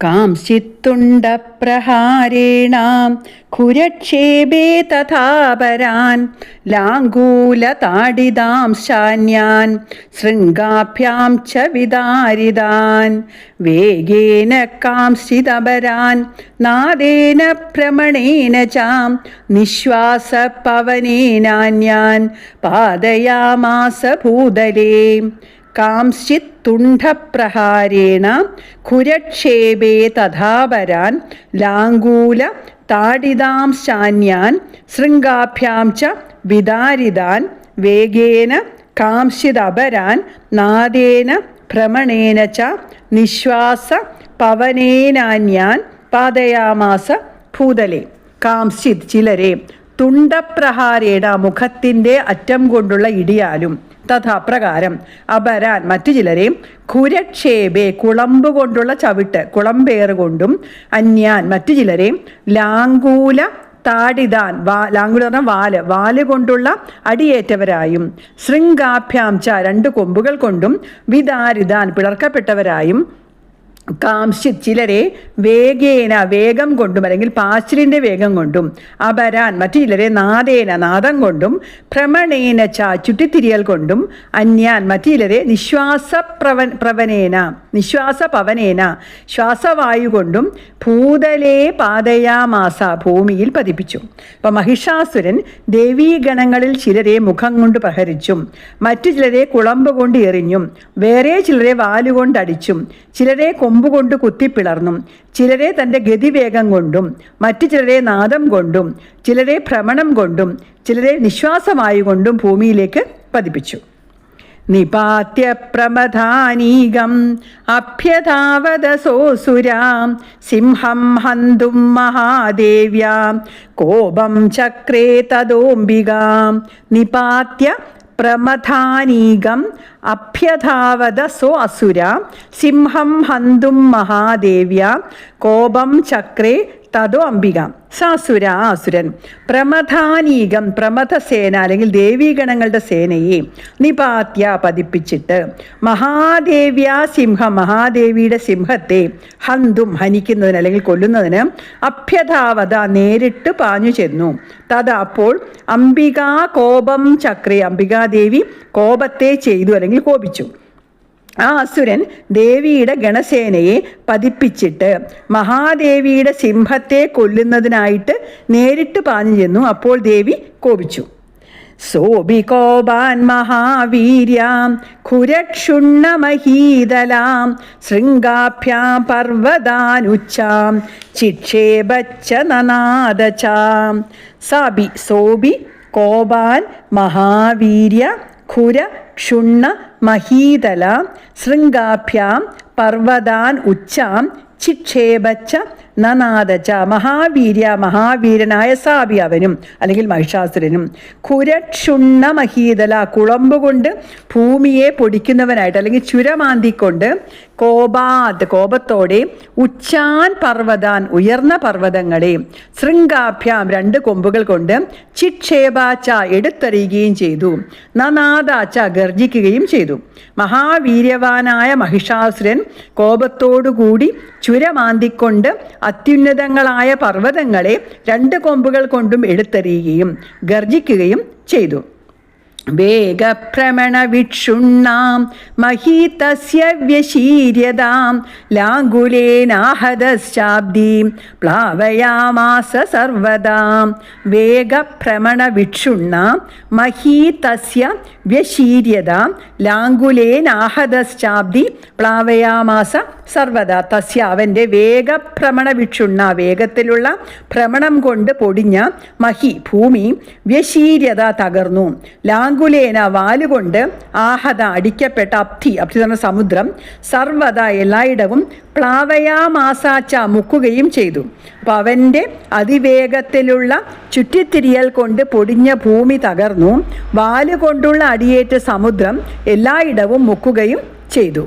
കാംസിത്തുണ്ടപ്രഹാരേണ ഖുരക്ഷേപേ തഥാപരാൻ ലാംഗൂലതാഡിതാം ശാന്യാൻ ശൃംഗാഭ്യാം ച വിദാരിതാൻ വേഗേന കാംശിതപരാൻ നാദേന ഭ്രമണേന ചാം നിശ്വാസപവനേനാന്യാൻ പാദയാമാസ ഭൂതലേ കാംശ്ചിത് തുണ്ഡപ്രഹാരേണ ഖുരക്ഷേപേ തഥാപരാൻ ലാംഗൂല താടിതാം ശാന്യാൻ ശൃംഗാഭ്യാം ച വിദാരിതാൻ വേഗേന കാംശിതപരാൻ നാദേന ഭ്രമണേന ച നിശ്വാസ പവനേനാന്യാൻ പാതയാമാസ ഭൂതലെ. കാംശിത് ചിലരെ തുണ്ടപ്രഹാരേണ മുഖത്തിന്റെ അറ്റം കൊണ്ടുള്ള ഇടിയാലും തഥാ പ്രകാരം അപരാൻ മറ്റു ചിലരെയും കുരക്ഷേപേ കുളമ്പ് കൊണ്ടുള്ള ചവിട്ട് കുളമ്പേറ് കൊണ്ടും അന്യാൻ മറ്റു ചിലരെയും ലാങ്കൂല താടിതാൻ വാ ലാങ്കുല പറഞ്ഞാൽ വാൽ വാൽ കൊണ്ടുള്ള അടിയേറ്റവരായും ശൃംഗാഭ്യാംച രണ്ട് കൊമ്പുകൾ കൊണ്ടും വിദാരിതാൻ പിളർക്കപ്പെട്ടവരായും കാംശിത് ചിലരെ വേഗേന വേഗം കൊണ്ടും അല്ലെങ്കിൽ പാച്ചിലിന്റെ വേഗം കൊണ്ടും അപരാൻ മറ്റു ചിലരെ നാദേന നാദം കൊണ്ടും ഭ്രമണേന ച ചുറ്റിത്തിരിയൽ കൊണ്ടും അന്യാൻ മറ്റു ചിലരെ നിശ്വാസ പ്രവൻ പ്രവനേന നിശ്വാസ പവനേന ശ്വാസവായു കൊണ്ടും ഭൂതലേ പാതയാമാസ ഭൂമിയിൽ പതിപ്പിച്ചു. അപ്പം മഹിഷാസുരൻ ദേവീഗണങ്ങളിൽ ചിലരെ മുഖം കൊണ്ട് പ്രഹരിച്ചും മറ്റു ചിലരെ കുളമ്പ് കൊണ്ട് എറിഞ്ഞും വേറെ ചിലരെ വാലുകൊണ്ടടിച്ചും ചിലരെ കൊമ്പുകൊണ്ട് കുത്തിപ്പിളർന്നും ചിലരെ തന്റെ ഗതിവേഗം കൊണ്ടും മറ്റു ചിലരെ നാദം കൊണ്ടും ചിലരെ ഭ്രമണം കൊണ്ടും ചിലരെ നിശ്വാസമായുകൊണ്ടും ഭൂമിയിലേക്ക് പതിപ്പിച്ചു. പ്രമഥാനീകം അഭ്യതാവതസോസുരാം സിംഹം ഹന്തും മഹാദേവ്യാം. കോപം ചക്രേ തദോംബികാം. നിപാത്യ പ്രമഥാനീകം അഭ്യധാവത സോ അസുര. സിംഹം ഹന്തും മഹാദേവ്യ. കോപം ചക്രേ തതോ അംബിക സാസുര ആസുരൻ പ്രമഥാനീകം പ്രമഥസേന അല്ലെങ്കിൽ ദേവീഗണങ്ങളുടെ സേനയെ നിപാത്യ പതിപ്പിച്ചിട്ട് മഹാദേവ്യ സിംഹ മഹാദേവിയുടെ സിംഹത്തെ ഹന്തും ഹനിക്കുന്നതിന് അല്ലെങ്കിൽ കൊല്ലുന്നതിന് അഭ്യതാവത നേരിട്ട് പാഞ്ഞു ചെന്നു. തത് അപ്പോൾ അംബികാ കോപം ചക്രേ അംബികാദേവി കോപത്തെ ചെയ്തു അല്ലെങ്കിൽ കോപിച്ചു. ആ അസുരൻ ദേവിയുടെ ഗണസേനയെ പതിപ്പിച്ചിട്ട് മഹാദേവിയുടെ സിംഹത്തെ കൊല്ലുന്നതിനായിട്ട് നേരിട്ട് പാഞ്ഞു ചെന്നു. അപ്പോൾ ദേവി കോപിച്ചു. സോബികോപാൻ മഹാവീര്യാം ഖുരക്ഷുണ്ണമഹീതലാം ശൃംഗാഭ്യാം പർവതാനുച്ചാം ചിക്ഷേപച്ച നനാദചാം. സാബി സോബി കോപാൻ മഹാവീര്യ ഖുര ക്ഷുണ്ണ മഹീതല ശൃംഗാഭ്യാം പർവതാൻ ഉച്ചാം ചിക്ഷേപച്ച നനാദച്ച മഹാവീര്യ മഹാവീരനായ സാബി അവനും അല്ലെങ്കിൽ മഹിഷാസുരനും കുരക്ഷുണ്ണ മഹീതല കുളമ്പ് കൊണ്ട് ഭൂമിയെ പൊടിക്കുന്നവനായിട്ട് അല്ലെങ്കിൽ ചുരമാന്തിക്കൊണ്ട് കോപാത് കോപത്തോടെ ഉച്ചാൻ പർവതാൻ ഉയർന്ന പർവതങ്ങളെ ശൃംഗാഭ്യാം രണ്ട് കൊമ്പുകൾ കൊണ്ട് ചിക്ഷേപാച്ച എടുത്തെറിയുകയും ചെയ്തു. നനാദാച്ച ഗർജിക്കുകയും ചെയ്തു. മഹാവീര്യവാനായ മഹിഷാസുരൻ കോപത്തോടുകൂടി ചുരമാന്തിക്കൊണ്ട് അത്യുന്നതങ്ങളായ പർവതങ്ങളെ രണ്ട് കൊമ്പുകൾ കൊണ്ടും എടുത്തെറിയുകയും ഗർജിക്കുകയും ചെയ്തു. വേഗഭ്രമണവിക്ഷുണ്ണാം മഹീതസ്യ പ്ലാവയാമാസ വേഗഭ്രമണവിക്ഷുണ്ണാം മഹീതസ്യ വ്യശീര്യതാം പ്ലാവയാമാസ സർവദാ തസ്യ അവന്റെ വേഗഭ്രമണവിക്ഷുണ്ണ വേഗത്തിലുള്ള ഭ്രമണം കൊണ്ട് പൊടിഞ്ഞ മഹി ഭൂമി വ്യശീര്യത തകർന്നു. ലാംഗുലേന വാലുകൊണ്ട് ആഹത അടിക്കപ്പെട്ട അപ്തി അപ്തി എന്ന സമുദ്രം സർവത എല്ലായിടവും പ്ലാവയാമാസാച്ച മുക്കുകയും ചെയ്തു. അപ്പം അവന്റെ അതിവേഗത്തിലുള്ള ചുറ്റിത്തിരിയൽ കൊണ്ട് പൊടിഞ്ഞ ഭൂമി തകർന്നു. വാലുകൊണ്ടുള്ള അടിയേറ്റ സമുദ്രം എല്ലായിടവും മുക്കുകയും ചെയ്തു.